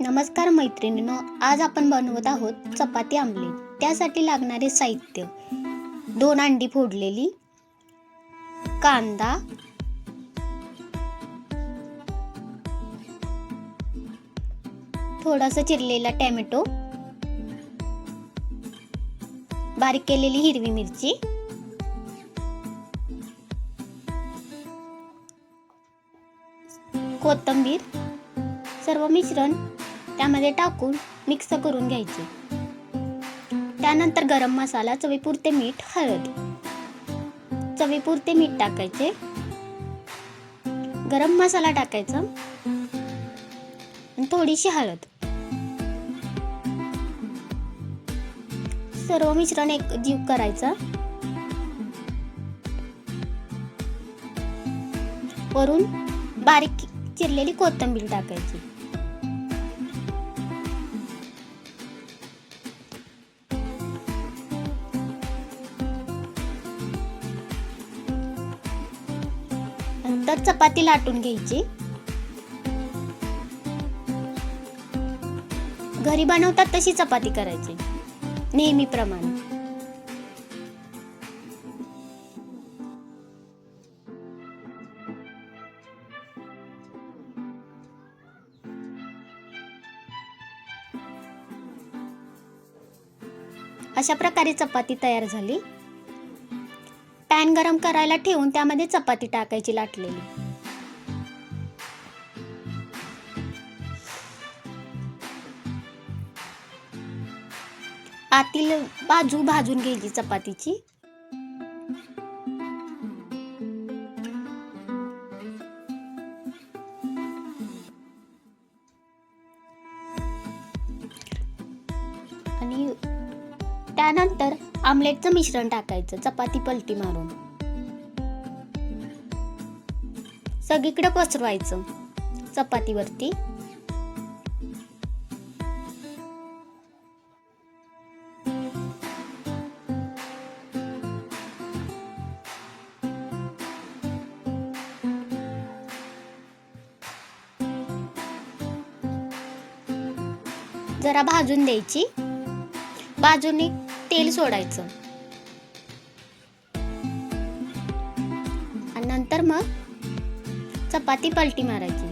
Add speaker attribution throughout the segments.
Speaker 1: नमस्कार मैत्रिणींनो आज आपण बनवत आहोत चपाती आमलेट. त्यासाठी लागणारे साहित्य. दोन अंडी फोडलेली. कांदा. थोडासा चिरलेला टॅमॅटो. बारीक केलेली हिरवी मिरची. कोथिंबीर. सर्व मिश्रण त्यामध्ये टाकून मिक्स करून घ्यायचे. त्यानंतर गरम मसाला चवीपुरते मीठ हळद. चवीपुरते मीठ टाकायचे. गरम मसाला टाकायचा. आणि थोडीशी हळद. सर्व मिश्रण एक जीव करायचं. वरून बारीक चिरलेली कोथिंबीर टाकायची. नंतर चपाती लाटून घ्यायची. घरी बनवतात तशी चपाती करायची. नेहमीप्रमाणे. अशा प्रकारे चपाती तयार झाली. पॅन गरम करायला ठेवून त्यामध्ये चपाती टाकायची लाटलेली. आतील बाजू भाजून घ्यायची चपातीची. आणि त्यानंतर आमलेटचं मिश्रण टाकायचं चपाती पलटी मारून. सगळीकडे पसरवायचं चपातीवरती. जरा भाजून द्यायची. बाजूने तेल सोडायचं. आणि नंतर मग चपाती पलटी मारायची.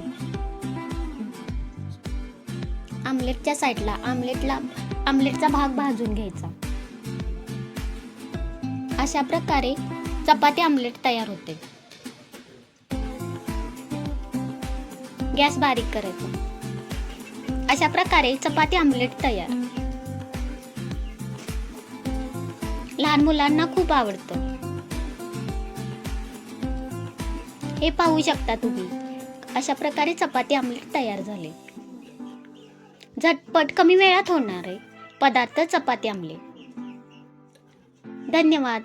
Speaker 1: आमलेटच्या साईडला आमलेटला आमलेटचा भाग भाजून घ्यायचा. अशा प्रकारे चपाती आमलेट तयार होते. गॅस बारीक करायचा. अशा प्रकारे चपाती आमलेट तयार. लहान मुलांना खूप आवडतं. हे पाहू शकता तुम्ही. अशा प्रकारे चपाती आमलेट तयार झाले. झटपट कमी वेळात होणार आहे. पदार्थ चपाती आमलेट. धन्यवाद.